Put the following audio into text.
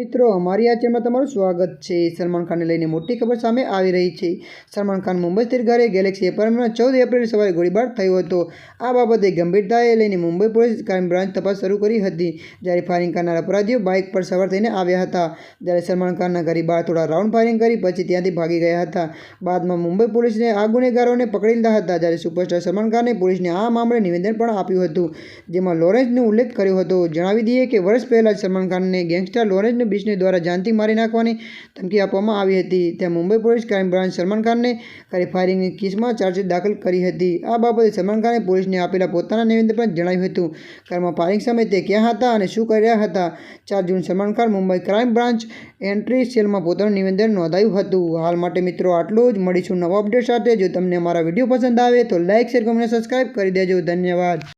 મિત્રો, અમારી આ ચેનલમાં તમારું સ્વાગત છે. સલમાન ખાનને લઈને મોટી ખબર સામે આવી રહી છે. સલમાન ખાન મુંબઈ સ્થિત ઘરે ગેલેક્સી એપાર્ટમેન્ટમાં ચૌદ એપ્રિલ સવારે ગોળીબાર થયો હતો. આ બાબતે ગંભીરતાએ લઈને મુંબઈ પોલીસ ક્રાઇમ બ્રાન્ચ તપાસ શરૂ કરી હતી. જ્યારે ફાયરિંગ કરનાર અપરાધીઓ બાઇક પર સવાર થઈને આવ્યા હતા. જ્યારે સલમાન ખાનના ઘરે બહાર થોડા રાઉન્ડ ફાયરિંગ કરી, પછી ત્યાંથી ભાગી ગયા હતા. બાદમાં મુંબઈ પોલીસને આ ગુનેગારોને પકડી લીધા હતા. જ્યારે સુપરસ્ટાર સલમાન ખાને પોલીસને આ મામલે નિવેદન પણ આપ્યું હતું, જેમાં લોરેન્સનો ઉલ્લેખ કર્યો હતો. જણાવી દઈએ કે વર્ષ પહેલાં સલમાન ખાનને ગેંગસ્ટર લોરેન્સ બિશ્ને દ્વારા જાનથી મારી નાખવાની ધમકી આપવામાં આવી હતી. ત્યાં Mumbai police crime branch Salman ખાનને કરી ફાયરિંગની કેસમાં ચાર્જશીટ દાખલ કરી હતી. આ બાબતે સલમાન ખાને પોલીસને આપેલા પોતાના નિવેદન પણ જણાવ્યું હતું. ઘરમાં ફાયરિંગ સમયે તે ક્યાં હતા અને શું કરી રહ્યા હતા? ચાર જૂન Salman Khan Mumbai crime branch entry સેલમાં પોતાનું નિવેદન નોંધાયું હતું. હાલ માટે મિત્રો આટલું જ. મળીશું નવા અપડેટ સાથે. જો તમને અમારા વીડિયો પસંદ આવે તો લાઇક શેર કમેન્ટ સબસ્ક્રાઇબ કરી દેજો. ધન્યવાદ.